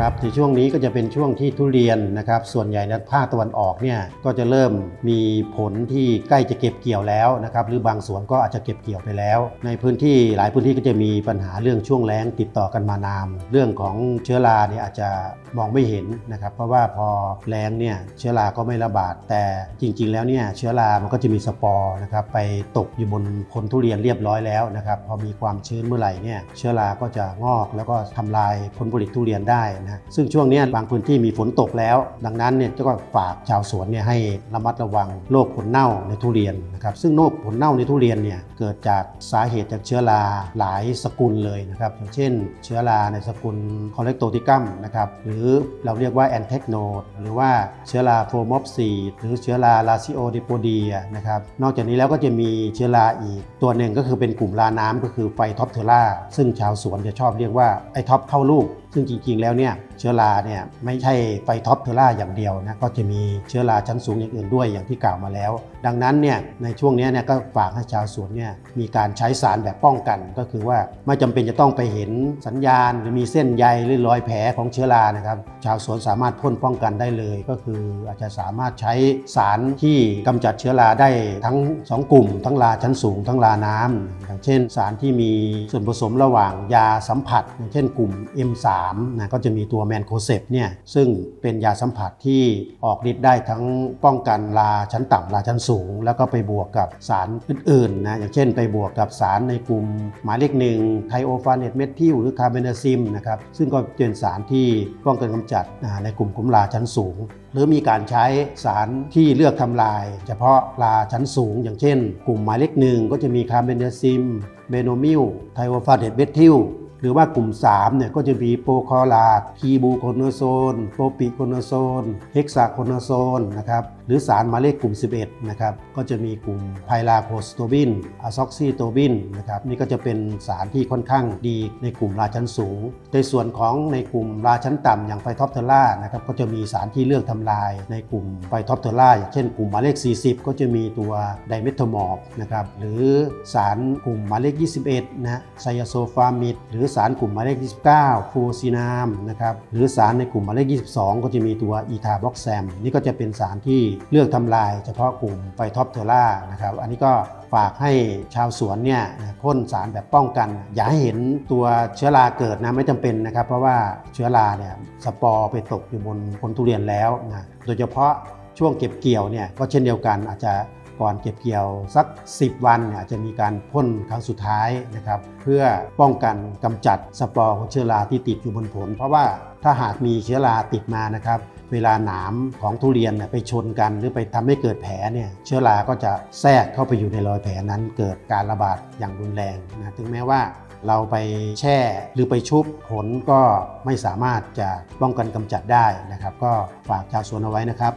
ครับในช่วงนี้ก็จะเป็นช่วงที่ทุเรียนนะครับส่วนใหญ่ในภาคตะวันออกเนี่ยก็จะเริ่มมีผลที่ใกล้จะเก็บเกี่ยวแล้วนะครับหรือบางสวนก็อาจจะเก็บเกี่ยวไปแล้ว ในพื้นที่หลายพื้นที่ก็จะมีปัญหาเรื่องช่วงแล้งติดต่อกันมานานเรื่องของเชื้อราเนี่ยอาจจะมองไม่เห็นนะครับเพราะว่าพอแล้งเนี่ยเชื้อราก็ไม่ระบาด แต่จริง ๆ แล้วเนี่ยเชื้อรามันก็จะมีสปอร์นะครับไปตกอยู่บนผลทุเรียนเรียบร้อยแล้วนะครับพอมีความชื้นเมื่อไหร่เนี่ยเชื้อราก็จะงอกแล้วก็ทำลายผลผลิตทุเรียนได้นะซึ่งช่วงนี้บางพื้นที่มีฝนตกแล้ว ดังนั้นเนี่ยก็ฝากชาวสวนเนี่ยให้ระมัดระวังโรคผลเน่าในทุเรียนนะครับ ซึ่งโรคผลเน่าในทุเรียนเนี่ยเกิดจากสาเหตุจากเชื้อราหลายสกุลเลยนะครับอย่างเช่น เชื้อราในสกุลคอเลกโตติกัมนะครับหรือเราเรียกว่าแอนเทคโนดหรือว่าเชื้อราโฟมอฟซีหรือเชื้อราลาซิโอดิโปเดียนะครับนอกจากนี้แล้วก็จะมีเชื้อราอีก ตัวหนึ่งก็คือเป็นกลุ่มราน้ำก็คือไฟท็อปเทอร่าซึ่งชาวสวนจะชอบเรียกว่าไอท็อปเข้าลูก ซึ่งจริงๆ แล้วเนี่ยเชื้อราเนี่ยไม่ใช่ไฟท็อปเทอร่าอย่างเดียวนะก็จะมีเชื้อราชั้นสูงอย่างอื่นด้วยอย่างที่กล่าวมาแล้ว ดังนั้นเนี่ยในช่วงนี้เนี่ยก็ฝากให้ชาวสวนเนี่ยมีการใช้สารแบบป้องกัน ก็คือว่าไม่จำเป็นจะต้องไปเห็นสัญญาณ หรือมีเส้นใยหรือรอยแผลของเชื้อรานะครับชาวสวนสามารถพ่นป้องกันได้เลย ก็คืออาจจะสามารถใช้สารที่กำจัดเชื้อราได้ทั้งสองกลุ่ม ทั้งราชั้นสูง ทั้งราน้ำอย่างเช่น สารที่มีส่วนผสมระหว่างยาสัมผัส อย่างเช่นกลุ่ม M3 นะก็จะมีตัวแมนโคเซปเนี่ยซึ่งเป็นยาสัมผัสที่ออกฤทธิ์ได้ทั้งป้องกันราชั้นต่ำราชั้นสูง แล้วก็ไปบวกกับสารอื่นๆนะอย่างเช่นไปบวกกับสารในกลุ่มหมายเลขหนึ่งไทโอฟาเนตเมทิลหรือคาร์เบนาซิมนะครับซึ่งก็เป็นสารที่ป้องกันกำจัดในกลุ่มกลุ่มราชั้นสูง หรือมีการใช้สารที่เลือกทำลาย เฉพาะราชั้นสูง อย่างเช่น กลุ่มหมายเลขหนึ่งก็จะมีคาร์เบนาซิมเบโนมิลไทโอฟาเนตเมทิล หรือว่ากลุ่ม3เนี่ยก็จะมีโปรคอลาดคีบูโคโนโซน โปรปิโคโนโซน เฮกซาโคโนโซนนะครับ รือสารหมายเลขกลุ่ม 11 นะครับ ก็จะมีกลุ่มไพลาโคสโตบินอะซ็อกซิโตบินนะครับ นี่ก็จะเป็นสารที่ค่อนข้างดีในกลุ่มราชั้นสูง ในส่วนของในกลุ่มราชั้นต่ำอย่างไฟท็อปเทอร่านะครับ ก็จะมีสารที่เลือกทำลายในกลุ่มไฟท็อปเทอร่าอย่างเช่นกลุ่มหมายเลข 40 ก็จะมีตัวไดเมทามอร์นะครับ หรือสารกลุ่มหมายเลข 21 นะไซยาโซฟามิด หรือสารกลุ่มหมายเลข 29 ฟูซินามนะครับ หรือสารในกลุ่มหมายเลข 22 ก็จะมีตัวอีทาบ็อกแซม นี่ก็จะเป็นสารที่เลือกทำลายเฉพาะกลุ่มไฟท็อปเทอร่านะครับอันนี้ก็ฝากให้ชาวสวนเนี่ยพ่นสารแบบป้องกัน อย่าให้เห็นตัวเชื้อราเกิดนะไม่จำเป็นนะครับ เพราะว่าเชื้อราเนี่ยสปอร์ไปตกอยู่บนผลทุเรียนแล้วนะโดยเฉพาะช่วงเก็บเกี่ยวเนี่ยก็เช่นเดียวกันอาจจะก่อนเก็บเกี่ยวสัก 10 วันเนี่ยอาจจะมีการพ่นครั้งสุดท้ายนะครับ เพื่อป้องกันกำจัดสปอร์ของเชื้อราที่ติดอยู่บนผล เพราะว่า ถ้าหากมีเชื้อราติดมานะครับ เวลาหนามของทุเรียนไปชนกัน หรือไปทำให้เกิดแผลเนี่ยเชื้อราก็จะแทรกเข้าไปอยู่ในรอยแผลนั้น เกิดการระบาดอย่างรุนแรงนะถึงแม้ว่าเราไปแช่หรือไปชุบผลก็ไม่สามารถจะป้องกันกำจัดได้นะครับ ก็ฝากชาวสวนเอาไว้นะครับ